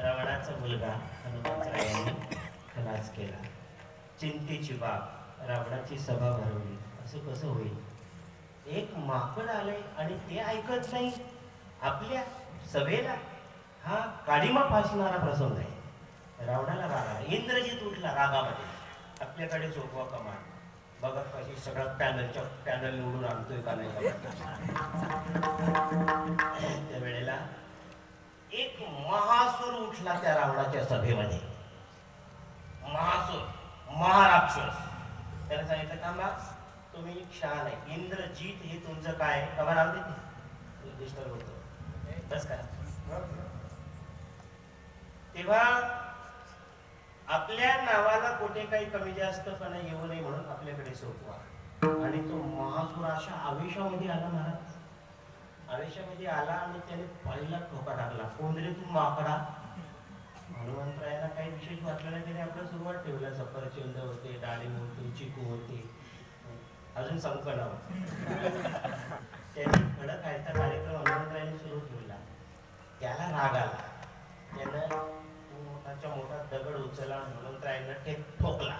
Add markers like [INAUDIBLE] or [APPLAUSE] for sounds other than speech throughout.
रावणाचा मुलगा हनुमंतरायांनी खलास केला चिंतेची बाब रावणाची सभा भरवली असं कसं होईल एक माकड आलंय आणि ते ऐकत नाही आपल्या सभेला हा काळीमा फासणारा प्रसंग आहे रावणाला रागा इंद्रजीत उठला रागामध्ये. आपल्याकडे झोपवा कमान बघा कशी सगळा पॅनलच्या पॅनल निवडून आणतोय का नाही? त्या वेळेला एक महासूर उठला त्या रावणाच्या सभेमध्ये. महासूर महाराक्षस. त्याला सांगितलं का मा तुम्ही क्षान आहे. इंद्रजीत हे तुमचं काय कमा नाव देते डिस्टर्ब होतो बस का तेव्हा आपल्या नावाला कुठे काही कमी जास्तपणा येऊ नये म्हणून आपल्याकडे सोपवा. आणि तो महासूर अशा आवेशामध्ये आला महाराज. आवेशामध्ये आला आणि त्याने पहिला ठोका टाकला कोण रे तू माकडा? हनुमंतरायाला काही विशेष वाटलं नाही. त्याने आपलं सुरुवात ठेवल्या सफरचंद होते डाळिंब होते चिकू होते. अजून संकट त्याने खडक खायचा कार्यक्रम हनुमंतरायाने सुरू ठेवला त्याला राग आला. त्यानं मोठाच्या मोठा दगड उचलला हनुमंतरायांना ठेक ठोकला.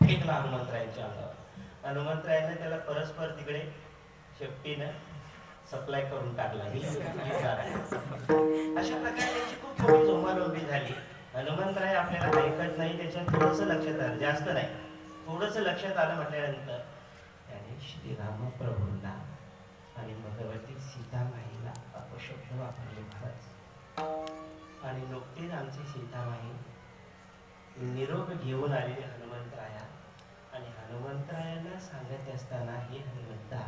फेकला हनुमंतरायांच्या अंगावर. हनुमंतरायानं त्याला परस्पर तिकडे शेपटीनं सप्लाय करून टाकला. [LAUGHS] अशा प्रकारे त्याची खूप मोठी जोमालोंबी झाली. हनुमंतराय आपल्याला ऐकत नाही त्याच्यात थोडस लक्षात आलं. जास्त नाही. थोडस लक्षात आलं म्हटल्यानंतर त्याने श्रीरामप्रभूंना आणि भगवती सीतामाईला अपशब्द वापरले महाराज. आणि नुकतीच आमची सीतामाई निरोप घेऊन आलेले हनुमंतराया. आणि हनुमंतरायांना सांगत असताना हे हनुमंता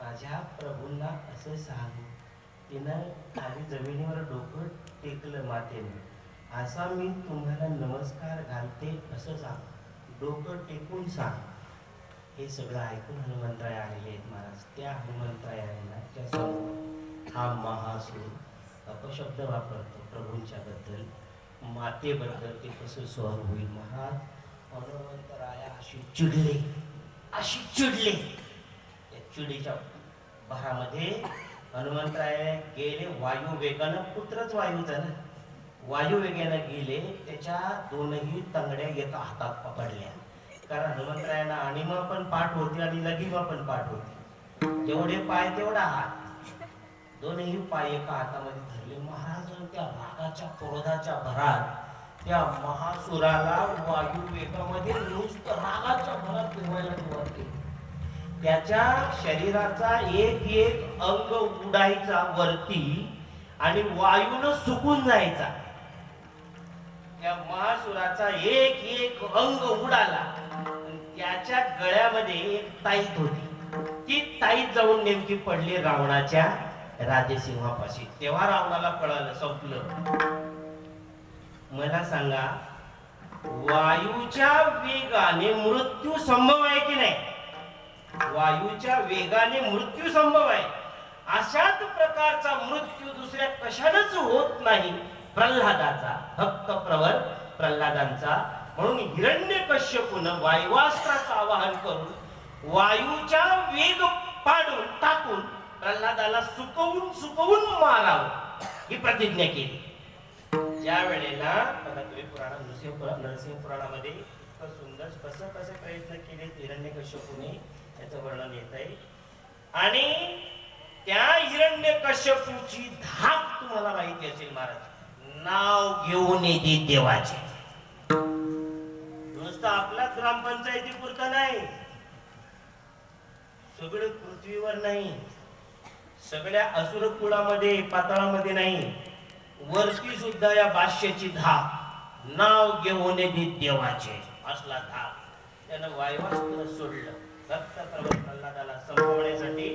माझ्या प्रभूंना असं सांग तिनं खाली जमिनीवर डोकं टेकलं मातेने. असा मी तुम्हाला नमस्कार घालते असं सांग डोकं टेकून सांग. हे सगळं ऐकून हनुमंतराय आलेले आहेत महाराज. त्या हनुमंतरायांना त्या हा महासूर अपशब्द वापरतो प्रभूंच्या बद्दल मातेबद्दल ते कसं सहन होईल? महाराज हनुमंतराया अशी चिडले अशी चिडले. त्या चिडीच्या भरामध्ये हनुमंतराय गेले वायू वेगानं पुत्रच वायू ना वायू वेगानं गेले त्याच्या दोनही तंगड्या एका हातात पकडल्या. कारण हनुमंतरायांना अणिमा पण पाठ होती आणि लगिमा पण पाठ होती. जेवढे पाय तेवढा हात. दोनही पाय एका हातामध्ये धरले. महाराज त्या रागाच्या क्रोधाच्या भरात त्या महासुराला वायू वेगामध्ये नुसतं रागाच्या भरात फिरवायला सुरुवात केली. त्याच्या शरीराचा एक एक अंग उडायचा वरती आणि वायून सुकून जायचा. त्या महासुराचा एक एक अंग उडाला. त्याच्या गळ्यामध्ये एक ताईत होती. ती ताईत जाऊन नेमकी पडली रावणाच्या राजसिंहापाशी. तेव्हा रावणाला कळालं संपलं. मला सांगा वायूच्या वेगाने मृत्यू संभव आहे की नाही? वायूच्या वेगाने मृत्यू संभव आहे. अशाच प्रकारचा मृत्यू दुसऱ्या कशानच होत नाही. प्रल्हादाचा भक्त प्रवर प्रल्हादांचा. म्हणून हिरण्य कश्यपून वायुवास्त्राचं आवाहन करून वायूच्या वेग पाडून टाकून प्रल्हादाला सुकवून सुकवून मारावं ही प्रतिज्ञा केली. ज्या वेळेला बघा तुम्ही पुराण नरसिंह नरसिंह पुराणामध्ये इतकं सुंदर कसं कसे प्रयत्न केले हिरण्य कश्यपूने याचं वर्णन येत आहे. आणि त्या हिरण्य कश्यपूची धाक तुम्हाला माहिती असेल महाराज. नाव घेऊन येते देवाचे. नुसतं आपला ग्रामपंचायती पुरता नाही. सगळं पृथ्वीवर नाही. सगळ्या असुर कुळामध्ये पाताळामध्ये नाही वरती सुद्धा या बादशाची धाक नाव घेऊन देवाचे. असला धाक. त्यानं वायुवास्त्र सोडलं. भक्त प्रवर प्रल्हादाला संपवण्यासाठी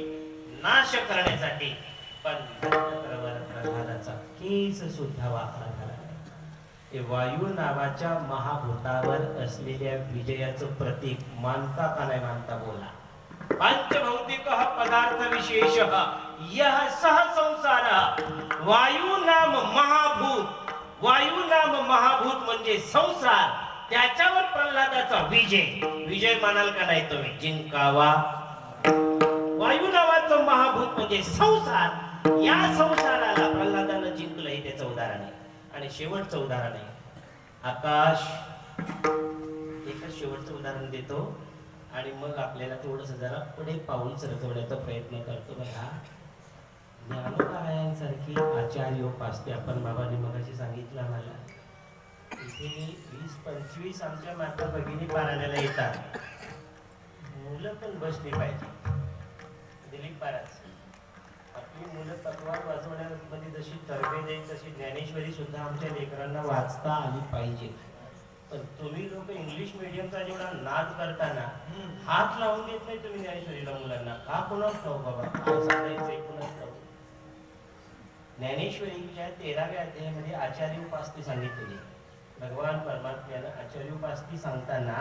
नाश करण्यासाठी पण प्रवर प्रल्हादाचा केस सुद्धा वापरा झाला हे वायू नावाच्या महाभूतावर असलेल्या विजयाचं प्रतीक मानता का नाही मानता बोला. पंचभौतिक पदार्थ विशेष. यह सह संसार वायू नाम महाभूत वायू नाम महाभूत म्हणजे संसार त्याच्यावर प्रल्हादाचा विजय. विजय मानाल का नाही तुम्ही? जिंकावा. वायू नावाचं महाभूत म्हणजे संसार. या संसाराला प्रल्हादानं जिंकलंय त्याचं उदाहरण आहे. आणि शेवटचं उदाहरण आहे. आकाश. एकच शेवटचं उदाहरण देतो. आणि मग आपल्याला थोडस जरा पुढे पाऊल सरकवण्याचा प्रयत्न करतो बघा. ज्ञानोबायांसारखी आचार्योपासते आपण बाबांनी मगाशी सांगितलं आम्हाला. इथे वीस पंचवीस आमच्या माता भगिनी पारायणाला येतात. मुलं पण बसली पाहिजे. दिलीप महाराज आपली मुलं तत्वात वाचवण्यामध्ये जशी तरबेज आहे तशी ज्ञानेश्वरी सुद्धा आमच्या लेकरांना वाचता आली पाहिजे. पण तुम्ही लोक इंग्लिश मिडियमचा जेवढा नाद करताना हात लावून देत नाही तुम्ही ज्ञानेश्वरीला मुलांना. का कोणाच ठाऊ बाबा? काय सांगायचंय ठाऊ ज्ञानेश्वरीच्या तेराव्या अध्यायामध्ये आचार्य उपासती सांगितलेली. भगवान परमात्म्यानं आचार्य उपासती सांगताना